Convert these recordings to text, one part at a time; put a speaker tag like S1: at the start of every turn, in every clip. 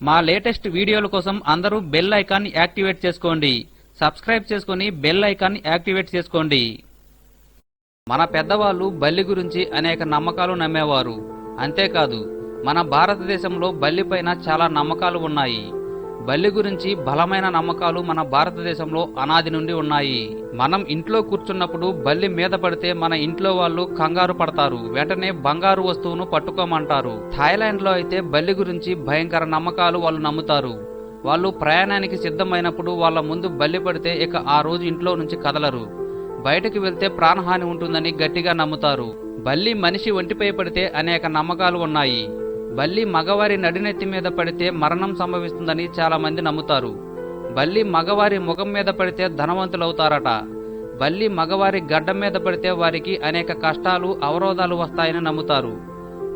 S1: మా లేటెస్ట్ వీడియోల కోసం అందరూ బెల్ ఐకాన్ యాక్టివేట్ చేసుకోండి. సబ్స్క్రైబ్ చేసుకుని బెల్ ఐకాన్ యాక్టివేట్ చేసుకోండి. మన పెద్దవాళ్ళు బల్లి గురించి అనేక నమ్మకాలు నమ్మేవారు. అంతేకాదు మన భారతదేశంలో బల్లిపైన చాలా నమ్మకాలు ఉన్నాయి. బల్లి గురించి బలమైన నమ్మకాలు మన భారతదేశంలో అనాది నుండి ఉన్నాయి. మనం ఇంట్లో కూర్చున్నప్పుడు బల్లి మీద పడితే మన ఇంట్లో వాళ్ళు కంగారు పడతారు. వెంటనే బంగారు వస్తువును పట్టుకోమంటారు. థాయిలాండ్లో అయితే బల్లి గురించి భయంకర నమ్మకాలు వాళ్ళు నమ్ముతారు. వాళ్ళు ప్రయాణానికి సిద్ధమైనప్పుడు వాళ్ళ ముందు బల్లి పడితే ఇక ఆ రోజు ఇంట్లో నుంచి కదలరు. బయటకు వెళ్తే ప్రాణహాని ఉంటుందని గట్టిగా నమ్ముతారు. బల్లి మనిషి ఒంటిపై పడితే అనేక నమ్మకాలు ఉన్నాయి. బల్లి మగవారి నడినెత్తి మీద పడితే మరణం సంభవిస్తుందని చాలా మంది నమ్ముతారు. బల్లి మగవారి ముఖం మీద పడితే ధనవంతులవుతారట. బల్లి మగవారి గడ్డం మీద పడితే వారికి అనేక కష్టాలు అవరోధాలు వస్తాయని నమ్ముతారు.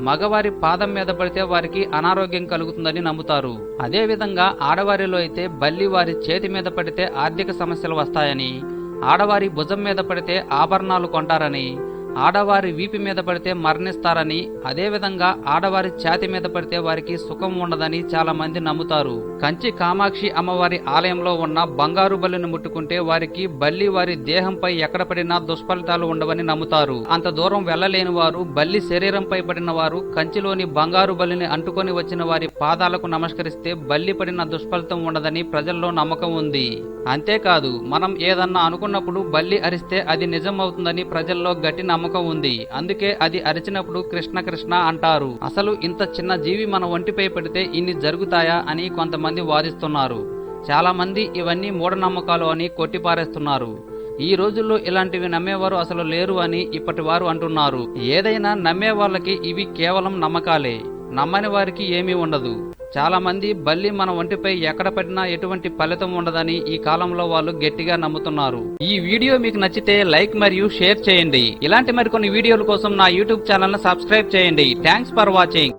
S1: మగవారి పాదం మీద పడితే వారికి అనారోగ్యం కలుగుతుందని నమ్ముతారు. అదేవిధంగా ఆడవారిలో అయితే బల్లి వారి చేతి మీద పడితే ఆర్థిక సమస్యలు వస్తాయని ఆడవారి భుజం మీద పడితే ఆభరణాలు కొంటారని ఆడవారి వీపి మీద పడితే మరణిస్తారని అదేవిధంగా ఆడవారి ఛాతి మీద పడితే వారికి సుఖం ఉండదని చాలా మంది నమ్ముతారు. కంచి కామాక్షి అమ్మవారి ఆలయంలో ఉన్న బంగారు బల్లిని ముట్టుకుంటే వారికి బల్లి వారి దేహంపై ఎక్కడ పడినా దుష్ఫలితాలు ఉండవని నమ్ముతారు. అంత దూరం వెళ్ళలేని వారు బల్లి శరీరంపై పడిన వారు కంచిలోని బంగారు బల్లిని అంటుకొని వచ్చిన వారి పాదాలకు నమస్కరిస్తే బల్లి పడిన దుష్ఫలితం ఉండదని ప్రజల్లో నమ్మకం ఉంది. అంతేకాదు మనం ఏదన్నా అనుకున్నప్పుడు బల్లి అరిస్తే అది నిజం అవుతుందని ప్రజల్లో గట్టి నమ్మకం ఉంది. అందుకే అది అరిచినప్పుడు కృష్ణ కృష్ణ అంటారు. అసలు ఇంత చిన్న జీవి మన ఒంటిపై పడితే ఇన్ని జరుగుతాయా అని కొంతమంది వాదిస్తున్నారు. చాలా మంది ఇవన్నీ మూఢనమ్మకాలు అని కొట్టిపారేస్తున్నారు. ఈ రోజుల్లో ఇలాంటివి నమ్మేవారు అసలు లేరు అని ఇప్పటి వారు అంటున్నారు. ఏదైనా నమ్మే వాళ్ళకి ఇవి కేవలం నమ్మకాలే. నమ్మని వారికి ఏమీ ఉండదు. చాలా మంది బల్లి మన ఒంటిపై ఎక్కడ పడినా ఎటువంటి ఫలితం ఉండదని ఈ కాలంలో వాళ్ళు గట్టిగా నమ్ముతున్నారు. ఈ వీడియో మీకు నచ్చితే లైక్ మరియు షేర్ చేయండి. ఇలాంటి మరికొన్ని వీడియోల కోసం నా యూట్యూబ్ ఛానల్ సబ్స్క్రైబ్ చేయండి. Thanks for watching.